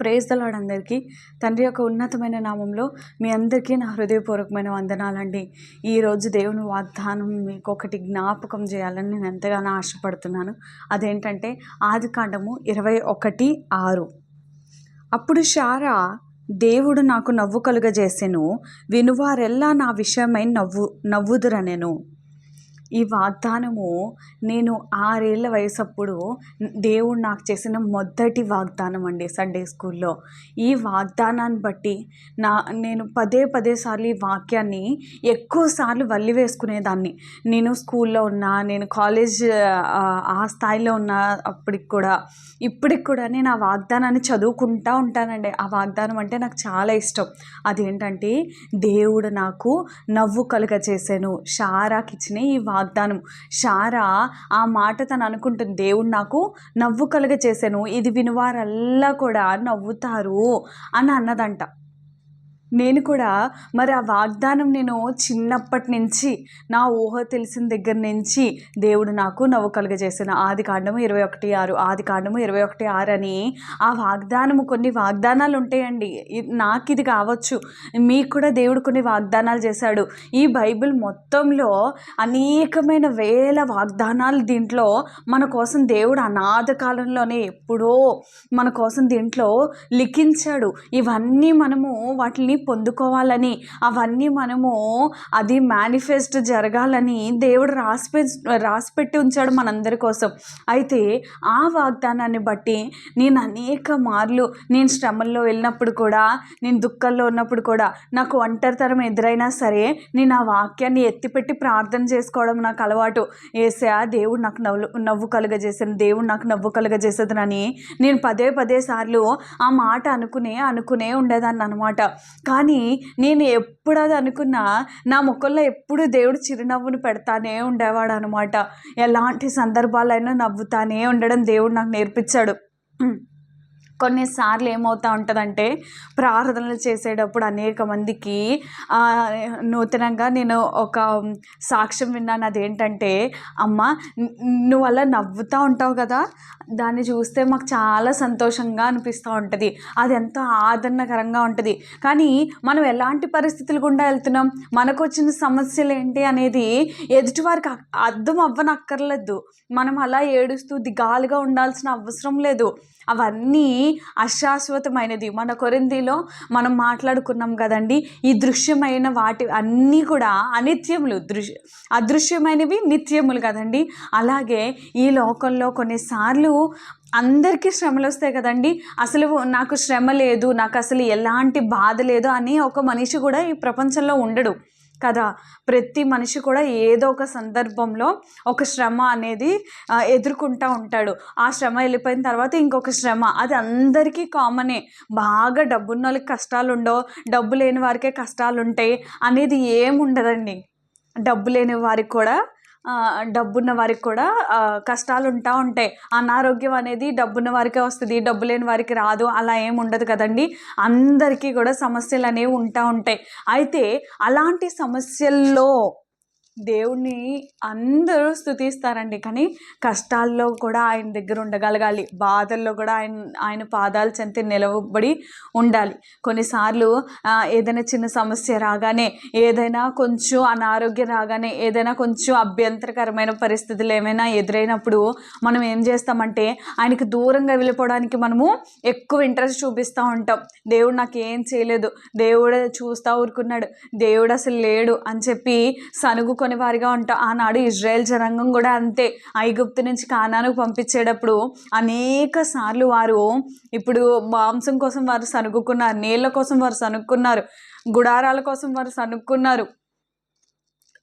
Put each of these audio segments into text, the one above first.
Praise the Lord అందరికీ. తండ్రి యొక్క ఉన్నతమైన నామంలో మీ అందరికీ నా హృదయపూర్వకమైన వందనాలండి. ఈరోజు దేవుని వాగ్దానం మీకు ఒకటి జ్ఞాపకం చేయాలని నేను ఎంతగానో ఆశపడుతున్నాను. అదేంటంటే ఆది కాండము ఇరవై ఒకటి ఆరు. అప్పుడు షారా దేవుడు నాకు నవ్వు కలుగజేసెను వినువారెల్లా నా విషయమై నవ్వు నవ్వుదురనెను. ఈ వాగ్దానము నేను ఆరేళ్ళ వయసప్పుడు దేవుడు నాకు చేసిన మొదటి వాగ్దానం అండి సండే స్కూల్లో. ఈ వాగ్దానాన్ని బట్టి నా నేను పదే పదే సార్లు ఈ వాక్యాన్ని ఎక్కువసార్లు వల్లి వేసుకునేదాన్ని. నేను స్కూల్లో ఉన్నా నేను కాలేజ్ ఆ, స్థాయిలో ఉన్న అప్పటికి కూడా ఇప్పటికి కూడా నేను ఆ వాగ్దానాన్ని చదువుకుంటా ఉంటానండి. ఆ వాగ్దానం అంటే నాకు చాలా ఇష్టం. అదేంటంటే దేవుడు నాకు నవ్వు కలుగ చేశాను షారాకి ఈ ఈ వాగ్దానం. షారా ఆ మాట తను అనుకుంటుంది దేవుడు నాకు నవ్వు కలుగ చేశాను ఇది వినివారల్లా కూడా నవ్వుతారు అని అన్నదంట. నేను కూడా మరి ఆ వాగ్దానం నేను చిన్నప్పటి నుంచి నా ఊహ తెలిసిన దగ్గర నుంచి దేవుడు నాకు నవ్వు కలుగజేసిన ఆది కాండము ఇరవై ఒకటి ఆరు ఆది కాండము ఇరవై ఒకటి ఆరు అని ఆ వాగ్దానము కొన్ని వాగ్దానాలు ఉంటాయండి. నాకు ఇది కావచ్చు. మీకు కూడా దేవుడు కొన్ని వాగ్దానాలు చేశాడు. ఈ బైబిల్ మొత్తంలో అనేకమైన వేల వాగ్దానాలు దీంట్లో మన కోసం దేవుడు అనాథ కాలంలోనే ఎప్పుడో మన కోసం దీంట్లో లిఖించాడు. ఇవన్నీ మనము వాటిని పొందుకోవాలని అవన్నీ మనము అది మేనిఫెస్ట్ జరగాలని దేవుడు రాసిపె రాసిపెట్టి ఉంచాడు మనందరి కోసం. అయితే ఆ వాగ్దానాన్ని బట్టి నేను అనేక మార్లు నేను శ్రమల్లో వెళ్ళినప్పుడు కూడా నేను దుఃఖంలో ఉన్నప్పుడు కూడా నాకు ఒంటరితనం ఎదురైనా సరే నేను ఆ వాక్యాన్ని ఎత్తిపెట్టి ప్రార్థన చేసుకోవడం నాకు అలవాటు. ఏసా దేవుడు నాకు నవ్వు నవ్వు కలుగజేసాను దేవుడు నాకు నవ్వు కలుగజేసేదనని నేను పదే పదే సార్లు ఆ మాట అనుకునే అనుకునే ఉండేదాన్ని అనమాట కానీ నేను ఎప్పుడు అది అనుకున్నా నా ముఖంలో ఎప్పుడు దేవుడు చిరునవ్వును పెడతానే ఉండేవాడు అనమాట ఎలాంటి సందర్భాలైనా నవ్వుతానే ఉండడం దేవుడు నాకు నేర్పించాడు. కొన్నిసార్లు ఏమవుతూ ఉంటుందంటే ప్రార్థనలు చేసేటప్పుడు అనేక మందికి నూతనంగా నేను ఒక సాక్ష్యం విన్నాను. అదేంటంటే అమ్మ నువ్వు అలా నవ్వుతూ ఉంటావు కదా దాన్ని చూస్తే మాకు చాలా సంతోషంగా అనిపిస్తూ ఉంటుంది. అది ఎంతో ఆదరణకరంగా ఉంటుంది. కానీ మనం ఎలాంటి పరిస్థితులు గుండా వెళ్తున్నాం? మనకు వచ్చిన సమస్యలు ఏంటి అనేది ఎదుటివారికి అర్థం అవ్వనక్కర్లేదు. మనం అలా ఏడుస్తూ దిగాలుగా ఉండాల్సిన అవసరం లేదు. అవన్నీ అశాశ్వతమైనది. మన కొరిందిలో మనం మాట్లాడుకున్నాం కదండి ఈ దృశ్యమైన వాటి అన్నీ కూడా అనిత్యములు దృశ్య అదృశ్యమైనవి నిత్యములు కదండి. అలాగే ఈ లోకంలో కొన్నిసార్లు అందరికీ శ్రమలు వస్తాయి కదండి. అసలు నాకు శ్రమ లేదు నాకు అసలు ఎలాంటి బాధ లేదు అని ఒక మనిషి కూడా ఈ ప్రపంచంలో ఉండడు. కదా? ప్రతి మనిషి కూడా ఏదో ఒక సందర్భంలో ఒక శ్రమ అనేది ఎదుర్కొంటూ ఉంటాడు. ఆ శ్రమ వెళ్ళిపోయిన తర్వాత ఇంకొక శ్రమ. అది అందరికీ కామనే. బాగా డబ్బున్న వాళ్ళకి కష్టాలు ఉండవు డబ్బు లేని వారికే కష్టాలు ఉంటాయి అనేది ఏముండదండి. డబ్బు లేని వారికి కూడా డబ్బున్న వారికి కూడా కష్టాలు ఉంటా ఉంటాయి. అనారోగ్యం అనేది డబ్బున్న వారికే వస్తుంది డబ్బు లేని వారికి రాదు అలా ఏం ఉండదు కదండి. అందరికీ కూడా సమస్యలు అనేవి ఉంటా ఉంటాయి. అయితే అలాంటి సమస్యల్లో దేవుణ్ణి అందరూ స్థుతిస్తారండి కానీ కష్టాల్లో కూడా ఆయన దగ్గర ఉండగలగాలి. బాధల్లో కూడా ఆయన ఆయన పాదాలు చెంత నిలవబడి ఉండాలి. కొన్నిసార్లు ఏదైనా చిన్న సమస్య రాగానే ఏదైనా కొంచెం అనారోగ్యం రాగానే ఏదైనా కొంచెం అభ్యంతరకరమైన పరిస్థితులు ఏమైనా ఎదురైనప్పుడు మనం ఏం చేస్తామంటే ఆయనకి దూరంగా వెళ్ళిపోవడానికి మనము ఎక్కువ ఇంట్రెస్ట్ చూపిస్తూ ఉంటాం. దేవుడు నాకు ఏం చేయలేదు. దేవుడు చూస్తూ ఊరుకున్నాడు. దేవుడు అసలు లేడు అని చెప్పి సనుగుకొని వారిగా ఉంటాం. ఆనాడు ఇజ్రాయెల్ జనాంగం కూడా అంతే. ఐగుప్తు నుంచి కానానికి పంపించేటప్పుడు అనేక సార్లు వారు ఇప్పుడు మాంసం కోసం వారు సనుగుకున్నారు నీళ్ళ కోసం వారు సనుక్కున్నారు గుడారాల కోసం వారు సనుక్కున్నారు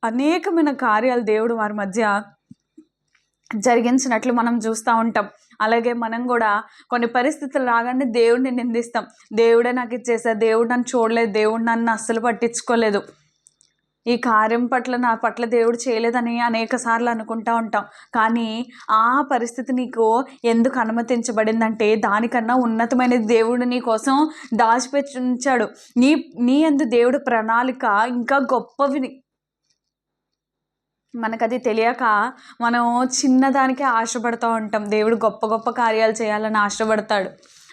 అనేకమైన కార్యాలు దేవుడు వారి మధ్య జరిగించినట్లు మనం చూస్తూ ఉంటాం. అలాగే మనం కూడా కొన్ని పరిస్థితులు రాగానే దేవుడిని నిందిస్తాం. దేవుడే నాకు ఇచ్చేసా దేవుడు నన్ను చూడలేదు. దేవుడు నన్ను అస్సలు పట్టించుకోలేదు. ఈ కార్యం పట్ల నా పట్ల దేవుడు చేయలేదని అనేక సార్లు అనుకుంటా ఉంటాం. కానీ ఆ పరిస్థితి నీకు ఎందుకు అనుమతించబడిందంటే దానికన్నా ఉన్నతమైన దేవుడు నీ కోసం దాచిపెట్టి ఉంచాడు నీ నీ అందు దేవుడు ప్రణాళిక ఇంకా గొప్పవి. మనకది తెలియక మనం చిన్నదానికే ఆశపడుతూ ఉంటాం. దేవుడు గొప్ప గొప్ప కార్యాలు చేయాలని ఆశపడతాడు.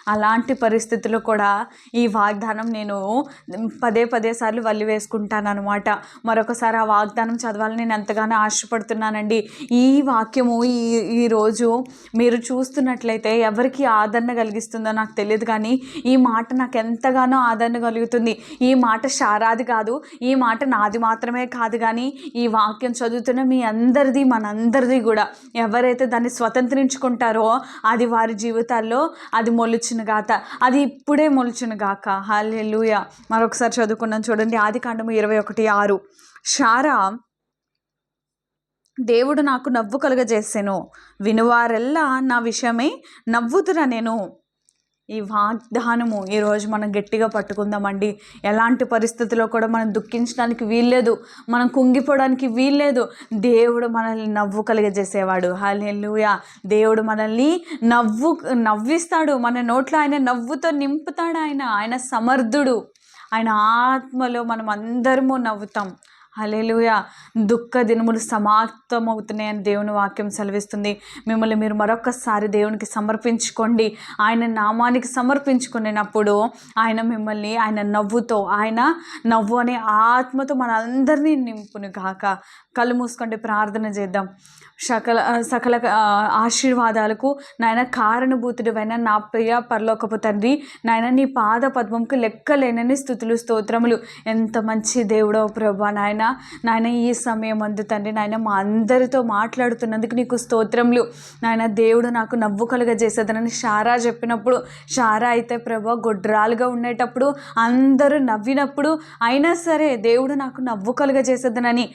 అలాంటి పరిస్థితుల్లో కూడా ఈ వాగ్దానం నేను పదే పదే సార్లు వల్లి వేసుకుంటాను అనమాట మరొకసారి ఆ వాగ్దానం చదవాలని నేను ఎంతగానో ఆశపడుతున్నానండి. ఈ వాక్యము ఈ ఈరోజు మీరు చూస్తున్నట్లయితే ఎవరికి ఆదరణ కలిగిస్తుందో నాకు తెలియదు కానీ ఈ మాట నాకు ఎంతగానో ఆదరణ కలుగుతుంది. ఈ మాట శారాది కాదు ఈ మాట నాది మాత్రమే కాదు కానీ ఈ వాక్యం చదువుతున్న మీ అందరిది మనందరిది కూడా ఎవరైతే దాన్ని స్వతంత్రించుకుంటారో అది వారి జీవితాల్లో అది మొలుచిన గాత. అది ఇప్పుడే మొలుచును గాక. లూయ మరొకసారి చదువుకున్నాను చూడండి. ఆది కాండము ఇరవై ఒకటి ఆరు. షారా దేవుడు నాకు నవ్వు కలుగజేసెను. వినువారెల్లా నా విషయమై నవ్వుతురా నేను. ఈ వాగ్దానము ఈరోజు మనం గట్టిగా పట్టుకుందామండి. ఎలాంటి పరిస్థితుల్లో కూడా మనం దుఃఖించడానికి వీల్లేదు. మనం కుంగిపోవడానికి వీల్లేదు. దేవుడు మనల్ని నవ్వు కలిగజేసేవాడు. హాలెలుయా దేవుడు మనల్ని నవ్వు నవ్విస్తాడు. మన నోట్లో ఆయన నవ్వుతో నింపుతాడు ఆయన. ఆయన సమర్థుడు. ఆయన ఆత్మలో మనం అందరము నవ్వుతాం. హలేలుయ దుఃఖ దినములు సమాప్తమవుతున్నాయని దేవుని వాక్యం సెలవిస్తుంది. మిమ్మల్ని మీరు మరొకసారి దేవునికి సమర్పించుకోండి. ఆయన నామానికి సమర్పించుకునేటప్పుడు ఆయన మిమ్మల్ని ఆయన నవ్వుతో ఆయన నవ్వు అనే ఆత్మతో మనందరినీ నింపును కాక కళ్ళు మూసుకోండి ప్రార్థన చేద్దాం. సకల సకల ఆశీర్వాదాలకు నాయన కారణభూతుడివైన నా ప్రియ పరలోకపు తండ్రి నాయన నీ పాద పద్మంకు లెక్కలేనని స్థుతులు స్తోత్రములు. ఎంత మంచి దేవుడో ప్రభా నాయన. నాయన ఈ సమయం అందు తండ్రి నాయన మా అందరితో మాట్లాడుతున్నందుకు నీకు స్తోత్రములు. నాయన దేవుడు నాకు నవ్వు కలుగజేసేదనని షారా చెప్పినప్పుడు షారా అయితే ప్రభా గొడ్రాలుగా ఉండేటప్పుడు అందరూ నవ్వినప్పుడు అయినా సరే దేవుడు నాకు నవ్వు కలుగజేసేదనని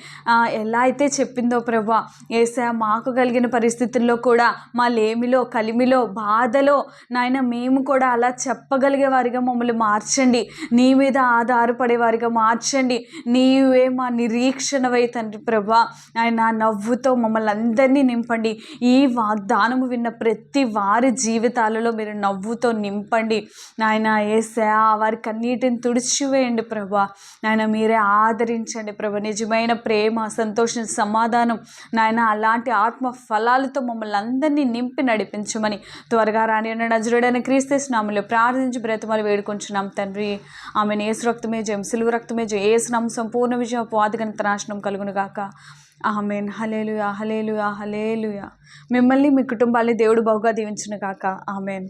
ఎలా అయితే చెప్పిందో ప్రభా ఏసయ మాకు కలిగిన పరిస్థితుల్లో కూడా మా లేమిలో కలిమిలో బాధలో నాయన మేము కూడా అలా చెప్పగలిగే వారిగా మమ్మల్ని మార్చండి. నీ మీద ఆధారపడే వారిగా మార్చండి. నీవే మా నిరీక్షణవై తండ్రి ప్రభా ఆయన నవ్వుతో మమ్మల్ని అందరినీ నింపండి. ఈ వాగ్దానము విన్న ప్రతి వారి జీవితాలలో మీరు నవ్వుతో నింపండి. నాయన ఏసా వారి కన్నీటిని తుడిచివేయండి ప్రభా. నాయన మీరే ఆదరించండి ప్రభా. నిజమైన ప్రేమ సంతోషం సమాధానం. నాయన అలాంటి ఆత్మ ఫలాలతో మమ్మల్ని అందరినీ నింపి నడిపించమని త్వరగా రాని నజరుడైన క్రీస్తునాములు ప్రార్థించి బ్రతమలు వేడుకుంటున్నాం తండ్రి. ఆమె ఏసు రక్తమే జయం సిలువు రక్తమే జయం. ఏసునాం సంపూర్ణ విజయం పాదిగంత నాశనం కలుగును గాక. ఆమెన్. హలేలుయా హలేలుయా హలేలుయా మిమ్మల్ని మీ కుటుంబాన్ని దేవుడు బహుగా దీవించును గాక. ఆమెన్.